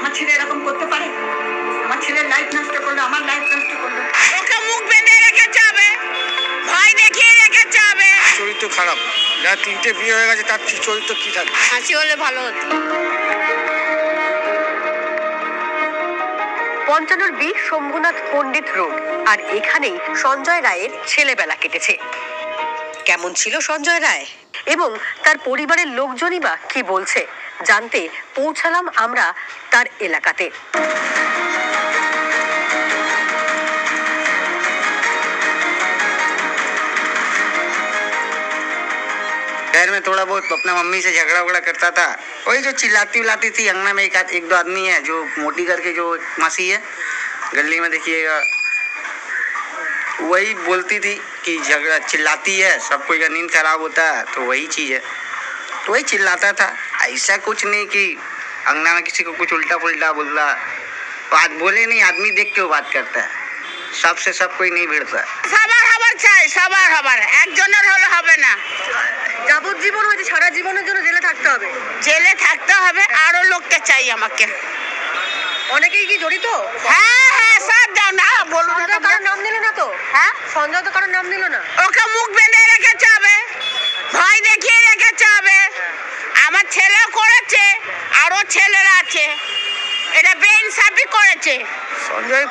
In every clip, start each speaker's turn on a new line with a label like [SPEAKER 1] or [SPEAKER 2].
[SPEAKER 1] আমার ছেলে এরকম করতে পারে? আমার ছেলের লাইফ নষ্ট করল আমার লাইফ নষ্ট করল।
[SPEAKER 2] ওকে মুখ বেঁধে রেখেছে হবে ভয় দেখিয়ে রেখেছে হবে
[SPEAKER 3] চরিত্র খারাপ। যার তিনটে বিয়ে হয়ে গেছে তার চরিত্র কি থাকবে?
[SPEAKER 2] হাসি হলে ভালো হতো।
[SPEAKER 4] পঞ্চান্নর বি শম্ভুনাথ পণ্ডিত রোড। আর এখানেই সঞ্জয় রায়ের ছেলেবেলা কেটেছে। কেমন ছিল সঞ্জয় রায়? এবং তার পরিবারের লোকজনই বা কি বলছে? জানতে পৌঁছালাম আমরা তার এলাকাতে
[SPEAKER 5] शहर में थोड़ा बहुत अपने मम्मी से झगड़ा वगड़ा करता था वही जो चिल्लाती विलाती थी अंगना में एक आध- एक दो आदमी है जो मोटी करके जो एक मासी है गली में देखिएगा वही बोलती थी कि झगड़ा चिल्लाती है सब कोई का नींद खराब होता है तो वही चीज़ है तो वही चिल्लाता था ऐसा कुछ नहीं कि अंगना में किसी को कुछ उल्टा पुल्टा बोलता बात बोले नहीं आदमी देख के वो बात करता है सबसे सब कोई नहीं भिड़ता
[SPEAKER 2] সবার হবার চাই সবার হবার একজনের হলে হবে না
[SPEAKER 4] যাবজ্জীবন হয়েছে সারা জীবনের জন্য জেলে থাকতে হবে
[SPEAKER 2] জেলে থাকতে হবে আরো লোককে চাই আমাকে
[SPEAKER 4] অনেকেই কি জড়িত
[SPEAKER 2] হ্যাঁ হ্যাঁ সব যাও না বলুন না
[SPEAKER 4] সঞ্জয় কারোর নাম নিলে না তো
[SPEAKER 2] হ্যাঁ
[SPEAKER 4] সঞ্জয় তো কারোর নাম নিল না
[SPEAKER 2] ওকে মুখ বেঁধে রেখেছে হবে ভয় দেখিয়ে রেখেছে হবে আমার ছেলেও করেছে আরও ছেলেরা আছে। এটা বেইনসাফি করেছে।
[SPEAKER 3] সঞ্জয়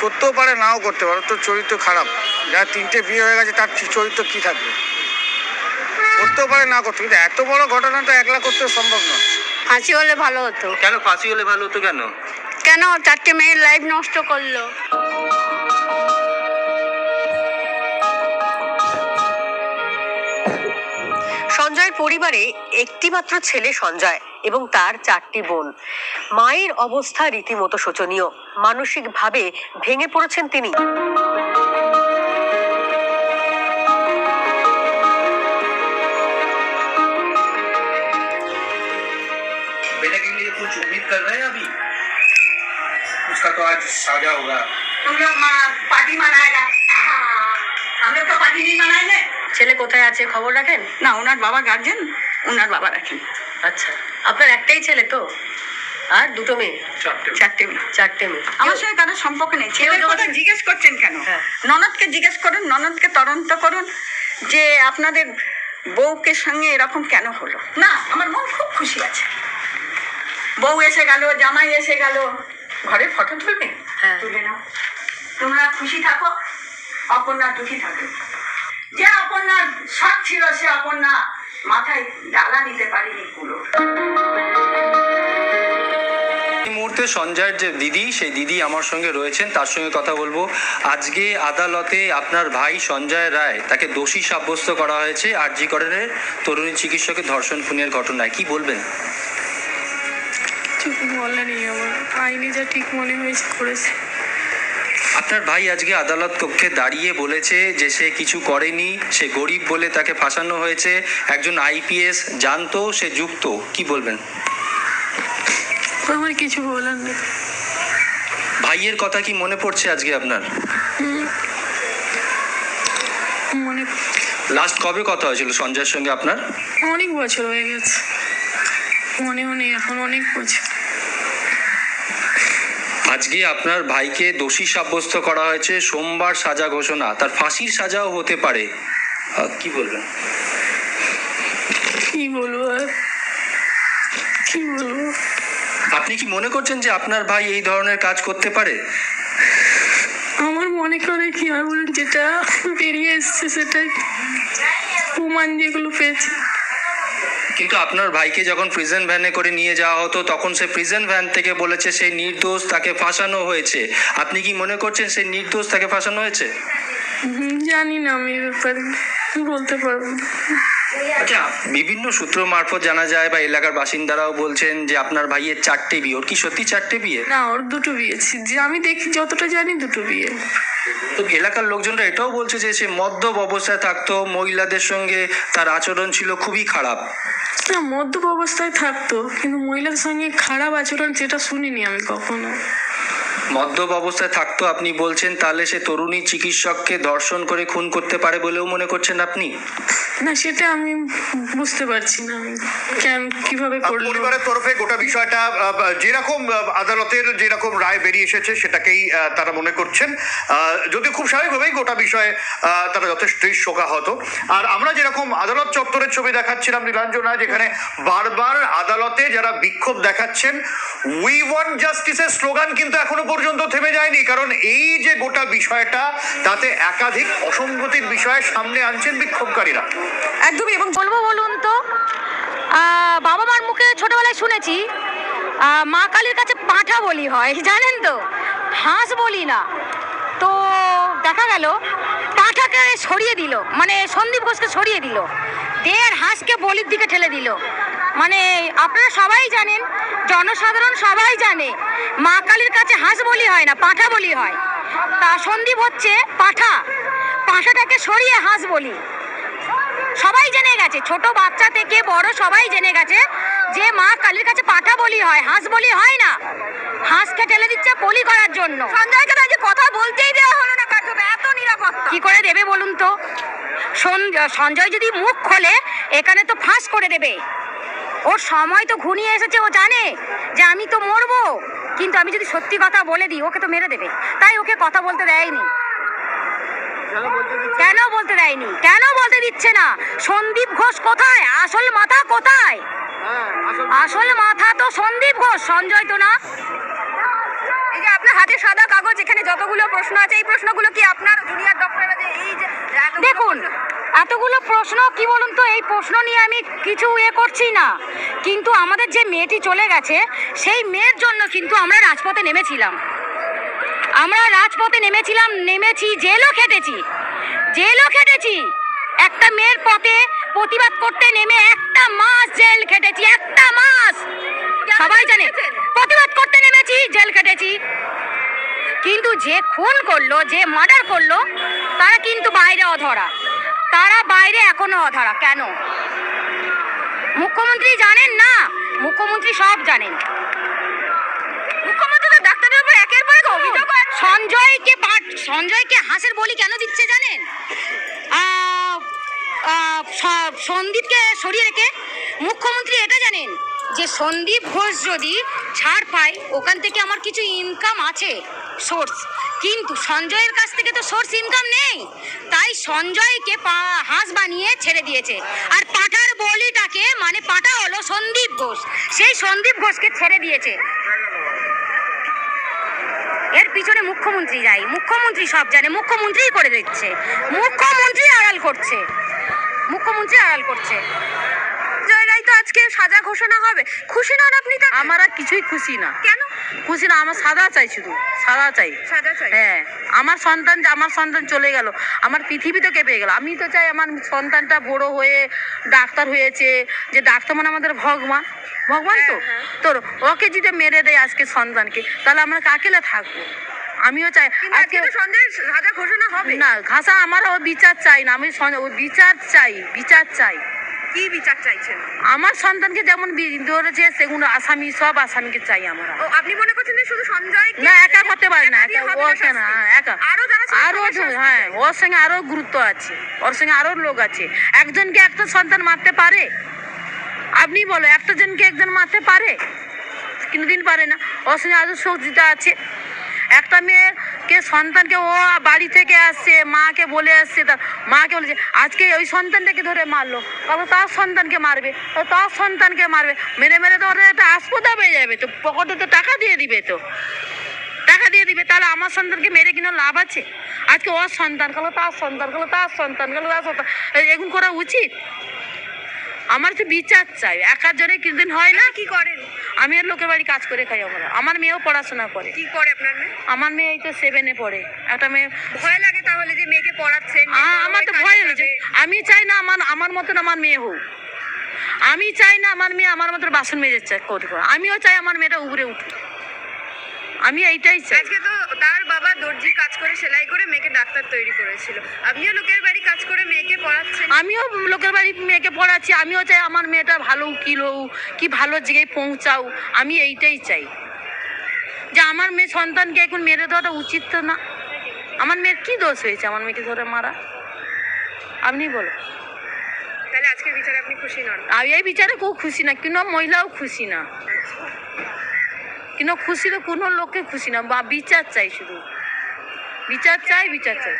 [SPEAKER 3] করতেও পারে নাও করতে পারে তোর চরিত্র খারাপ। যার তিনটে বিয়ে হয়ে গেছে তার চরিত্র কি থাকবে? করতেও পারে না করতে কিন্তু এত বড় ঘটনাটা একলা করতে সম্ভব নয়।
[SPEAKER 2] ফাঁসি হলে ভালো হতো।
[SPEAKER 5] কেন ফাঁসি হলে ভালো হতো কেন?
[SPEAKER 2] কেন? চারটে মেয়ের লাইফ নষ্ট করল।
[SPEAKER 4] সঞ্জয়ের পরিবারে একটিমাত্র ছেলে সঞ্জয় এবং তার চারটি বোন মায়ের অবস্থা রীতিমতো শোচনীয় মানসিকভাবে ভেঙে পড়েছেন তিনি
[SPEAKER 5] बेटा के लिए कुछ उम्मीद कर रहे हैं अभी उसका तो आज साजा होगा
[SPEAKER 1] तुम लोग पार्टी मनाएगा हाँ, हम लोग तो पार्टी नहीं मनाएंगे
[SPEAKER 4] ছেলে কোথায় আছে খবর রাখেন?
[SPEAKER 1] না ওনার বাবা গার্জেন ওনার বাবা রাখেন।
[SPEAKER 4] আচ্ছা। আপনার একটাই ছেলে তো? আর দুটো মেয়ে?
[SPEAKER 1] চারটে মেয়ে।
[SPEAKER 4] চারটে মেয়ে।
[SPEAKER 1] আমার সঙ্গে কারও সম্পর্ক নেই। ছেলের কথা জিজ্ঞেস করছেন কেন?
[SPEAKER 4] হ্যাঁ।
[SPEAKER 1] ননদকে জিজ্ঞেস করুন ননদকে তদন্ত করুন যে আপনাদের বউকে সঙ্গে এরকম কেন হলো? না আমার মন খুব খুশি আছে। বউ এসে গেল জামাই এসে গেল। ঘরে ফটো তুলবে?
[SPEAKER 4] হ্যাঁ।
[SPEAKER 1] তুলে নাও তোমরা খুশি থাকো অপর্ণা দুঃখী থাকো যে অপর্ণার শখ ছিল সে অপর্ণা মাথায় ডালা নিতে পারিনি কুলো
[SPEAKER 6] মুহূর্তে সঞ্জয়ের যে দিদি সেই দিদি আমার সঙ্গে রয়েছেন। তার সঙ্গে কথা বলব। আজকে আদালতে আপনার ভাই সঞ্জয় রায় তাকে দোষী সাব্যস্ত করা হয়েছে আরজি করেনের তরুণী চিকিৎসকের ধর্ষণ খুনের ঘটনায়। কি বলবেন?
[SPEAKER 7] কিছু বলা নেই আমার। আইনে যা ঠিক মনে হয়েছে করেছে।
[SPEAKER 6] আপনার ভাই আজকে আদালত কক্ষে দাঁড়িয়ে বলেছে যে সে কিছু করেনি সে গরিব বলে তাকে ফাঁসানো হয়েছে একজন আইপিএস জানতো সে যুক্ত কি বলবেন?
[SPEAKER 7] আমার কিছু বলার নেই।
[SPEAKER 6] ভাইয়ের কথা কি মনে পড়ছে আজকে আপনার?
[SPEAKER 7] মনে
[SPEAKER 6] লাস্ট কবে কথা হয়েছিল সঞ্জয়ের সঙ্গে আপনার?
[SPEAKER 7] অনেক বছর হয়ে গেছে। মনেও নেই এখন অনেক বছর।
[SPEAKER 6] আজকে আপনার ভাইকে দোষী সাব্যস্ত করা হয়েছে সোমবার সাজা ঘোষণা। তার ফাঁসির সাজাও হতে পারে। কি বলবেন?
[SPEAKER 7] কি বলব? কি বলব?
[SPEAKER 6] আপনি কি মনে করছেন যে আপনার ভাই এই ধরনের কাজ করতে পারে?
[SPEAKER 7] আমার মনে করে কি আর বলুন যেটা বেরিয়ে এসছে সেটাই প্রমাণ যেগুলো পেয়েছে।
[SPEAKER 6] কিন্তু আপনার ভাইকে যখন প্রিজন ভ্যানে করে নিয়ে যাওয়া হতো তখন সে প্রিজন ভ্যান থেকে বলেছে সেই নির্দোষ তাকে ফাঁসানো হয়েছে। আপনি কি মনে করছেন সেই নির্দোষ তাকে ফাঁসানো হয়েছে?
[SPEAKER 7] জানি না আমি ব্যাপারে বলতে পারব
[SPEAKER 6] আচ্ছা বিভিন্ন সূত্র মারফত জানা যায় বা এলাকার বাসিন্দারাও বলছেন যে আপনার ভাইয়ের চারটে বিয়ে। ওর কি সত্যি চারটে বিয়ে?
[SPEAKER 7] না ওর দুটো বিয়েছি যে আমি দেখি যতটা জানি দুটো বিয়ে।
[SPEAKER 6] তো এলাকার লোকজনরা এটাও বলছে যে সে মদ্যপ অবস্থায় থাকতো মহিলাদের সঙ্গে তার আচরণ ছিল খুবই খারাপ।
[SPEAKER 7] না মদ্যপ অবস্থায় থাকতো কিন্তু মহিলাদের সঙ্গে খারাপ আচরণ সেটা শুনিনি আমি কখনো।
[SPEAKER 6] মদ্যপ অবস্থায় থাকতো আপনি বলছেন তাহলে সে তরুণী চিকিৎসককে ধর্ষণ করে খুন করতে পারে বলেও মনে করছেন আপনি?
[SPEAKER 7] না সেটা আমি বুঝতে পারছি না। কেন কীভাবে করল?
[SPEAKER 8] পরিবারের তরফে গোটা বিষয়টা যেরকম আদালতের যেরকম রায় বেরিয়ে এসেছে সেটাকেই তারা মনে করছেন। আহ, যদিও খুব স্বাভাবিকভাবেই গোটা বিষয়ে আহ, তারা যথেষ্টই শোকাহত। আর আমরা যেরকম আদালত চত্বরের ছবি দেখাচ্ছিলাম নীলাঞ্জনা যেখানে বারবার আদালতে যারা বিক্ষোভ দেখাচ্ছেন উই ওয়ান্ট জাস্টিসের স্লোগান কিন্তু এখনও পর্যন্ত থেমে যায়নি, কারণ এই যে গোটা বিষয়টা, তাতে একাধিক অসঙ্গতির বিষয়ে সামনে আনছেন বিক্ষোভকারীরা।
[SPEAKER 9] একদমই, এবং বলব বলুন তো বাবা মার মুখে ছোটবেলায় শুনেছি মা কালীর কাছে পাঁঠা বলি হয়, জানেন তো? হাঁস বলি না। তো দেখা গেল, পাঁঠাকে সরিয়ে দিল মানে সন্দীপ ঘোষকে সরিয়ে দিল, দেড় হাঁসকে বলির দিকে ঠেলে দিল। মানে আপনারা সবাই জানেন জনসাধারণ সবাই জানে মা কালীর কাছে হাঁস বলি হয় না পাঁঠা বলি হয়। তা সন্দীপ হচ্ছে পাঁঠা। পাঁঠাটাকে সরিয়ে হাঁস বলি। সবাই জেনে গেছে ছোট বাচ্চা থেকে বড় সবাই জেনে গেছে যে মা কালীর কাছে পাঠা বলি হয় হাঁস বলি হয় না। হাঁসকে ঠেলে দিচ্ছে বলি করার জন্য। সঞ্জয়কে তো আজকে কথা বলতেই দেওয়া হলো না কাঠবে এত নিরাপত্তা? কি করে দেবে বলুন তো? সঞ্জয় যদি মুখ খোলে এখানে তো ফাঁস করে দেবে। ওর সময় তো ঘনিয়ে এসেছে, ও জানে যে আমি তো মরবো। কিন্তু আমি যদি সত্যি কথা বলে দিই, ওকে তো মেরে দেবে। তাই ওকে কথা বলতে দেয়নি। কেন বলতে দেয়নি? কেন বলতে দিচ্ছে না? সন্দীপ ঘোষ কোথায়? আসল মাথা কোথায়? আসল মাথা তো সন্দীপ ঘোষ, সঞ্জয় তো না। এই যে আপনার হাতে সাদা কাগজ, এখানে যতগুলো প্রশ্ন আছে, এই প্রশ্নগুলো কি আপনার জুনিয়র ডক্টররা যে এতগুলো প্রশ্ন, কি বলুন তো, এই প্রশ্ন নিয়ে আমি কিছু এ করছি না। কিন্তু আমাদের যে মেয়েটি চলে গেছে, সেই মেয়ের জন্য কিন্তু আমরা রাজপথে নেমেছিলাম। আমরা রাজপথে নেমেছিলাম, নেমেছি, জেলও খেটেছি। জেলও খেটেছি। একটা মেয়ের পথে প্রতিবাদ করতে নেমে একটা মাস জেল খেটেছি, একটা মাস। সবাই জানে, প্রতিবাদ করতে নেমেছি, জেল খেটেছি। কিন্তু যে খুন করল, যে মার্ডার করল, তারা কিন্তু বাইরে অধরা। তারা বাইরে এখনও অধরা, কেন? মুখ্যমন্ত্রী জানেন না? মুখ্যমন্ত্রী সব জানেন। মুখ্যমন্ত্রী তো ডাক্তারের একের পর সঞ্জয়কে পাঠ- সঞ্জয়কে হাঁসের বলি কেন দিচ্ছে জানেন? সন্দীপকে সরিয়ে রেখে মুখ্যমন্ত্রী এটা জানেন যে সন্দীপ ঘোষ যদি ছাড় পায়, ওখান থেকে আমার কিছু ইনকাম আছে। সোর্স কিন্তু সঞ্জয়ের কাছ থেকে তো সোর্স ইনকাম নেই। তাই সঞ্জয়কে পা- হাঁস বানিয়ে ছেড়ে দিয়েছে। আর পাঠার বলিটাকে মানে পাঠা হলো সন্দীপ ঘোষ। সেই সন্দীপ ঘোষকে ছেড়ে দিয়েছে। এর পিছনে মুখ্যমন্ত্রী যাই। মুখ্যমন্ত্রী সব জানে। মুখ্যমন্ত্রীই করে দিচ্ছে। মুখ্যমন্ত্রী আড়াল করছে। মুখ্যমন্ত্রী আড়াল করছে। জায়গায় তো আজকে সাজা ঘোষণা হবে। খুশি নন আপনি তো
[SPEAKER 2] আমার আর কিছুই খুশি না।
[SPEAKER 9] কেন
[SPEAKER 2] খুশি না আমার সাদা চাই শুধু সাদা চাই। হ্যাঁ আমার সন্তান যে আমার সন্তান চলে গেল আমার পৃথিবী তো কেঁপে গেল। আমি তো চাই আমার সন্তানটা বড় হয়ে ডাক্তার হয়েছে যে ডাক্তার মানে আমাদের ভগবান। ভগবান তো। তোর ওকে যদি মেরে দেয় আজকে সন্তানকে তাহলে আমরা কাকেলে থাকব? আমিও চাই। আজকে
[SPEAKER 9] ঘোষণা হবে।
[SPEAKER 2] না ঘাসা আমার ও বিচার চাই না আমি বিচার চাই বিচার চাই।
[SPEAKER 9] কি বিচার চাইছেন।
[SPEAKER 2] আমার সন্তানকে যেমন ধরেছে সেগুলো আসামি সব আসামিকে চাই আমরা।
[SPEAKER 9] ও আপনি মনে করছেন যে শুধু সঞ্জয়
[SPEAKER 2] না একা করতে পারে না ও কেন? একা। আরও
[SPEAKER 9] আরও
[SPEAKER 2] হ্যাঁ ওর সঙ্গে আরও গুরুত্ব আছে ওর সঙ্গে আরও লোক আছে। একজনকে একটা সন্তান মারতে পারে? আপনি বলো একটা জনকে একজন মারতে পারে? কিন্তু দিন পারে না। ওর সঙ্গে আরও সহযোগিতা আছে। একটা মেয়েকে সন্তানকে ও বাড়ি থেকে আসছে, মাকে বলে আসছে তার মাকে বলেছে, আজকে ওই সন্তানটাকে ধরে মারলো। তারপর তার সন্তানকে মারবে, তো তার সন্তানকে মারবে। মেরে মেরে তো ওদের একটা আসপদা পেয়ে যাবে, তো পকেটে তো টাকা দিয়ে দিবে তো। টাকা দিয়ে দিবে, তাহলে আমার সন্তানকে মেরে কিনা লাভ আছে? আজকে ওর সন্তান কালো তার সন্তান কালো তার সন্তান কালো তার সন্তান এগুলো করা উচিত? আমার তো বিচার চাই একার জন্য কিছুদিন হয় না?
[SPEAKER 9] কি করেন?
[SPEAKER 2] আমি আর লোকের বাড়ি কাজ করে খাই আমরা। আমার মেয়েও পড়াশোনা করে।
[SPEAKER 9] কি করে আপনার মেয়ে?
[SPEAKER 2] আমার মেয়ে এই তো সেভেনে পড়ে। একটা মেয়ে
[SPEAKER 9] ভয় লাগে তাহলে যে মেয়েকে
[SPEAKER 2] পড়াচ্ছে আমার তো ভয় হয়েছে আমি চাই না আমার আমার মতন আমার মেয়ে হোক। আমি চাই না আমার মেয়ে আমার মতন বাসন মেজে যাচ্ছে আমিও চাই আমার মেয়েটা উপরে উঠুক। আমি এইটাই চাই।
[SPEAKER 9] আজকে তো দর্জি কাজ করে সেলাই করে মেয়েকে ডাক্তার তৈরি করেছিল। আপনিও লোকের বাড়ি কাজ করে মেয়েকে পড়াচ্ছেন?
[SPEAKER 2] আমিও লোকের বাড়ি মেয়েকে পড়াচ্ছি আমিও চাই আমার মেয়েটা ভালো উকিল হোক কি ভালো জায়গায় পৌঁছাও আমি এইটাই চাই। যে আমার মেয়ে সন্তানকে এখন মেরে দেওয়াটা উচিত তো না। আমার মেয়ের কি দোষ হয়েছে আমার মেয়েকে ধরে মারা? আপনি বলো।
[SPEAKER 4] তাহলে আজকের বিচারে আপনি খুশি নন?
[SPEAKER 2] আমি এই বিচারে কেউ খুশি না কোনো মহিলাও খুশি না। কিন্তু খুশি তো কোনো লোককে খুশি না বা বিচার চাই শুধু। বিচার চাই বিচার চাই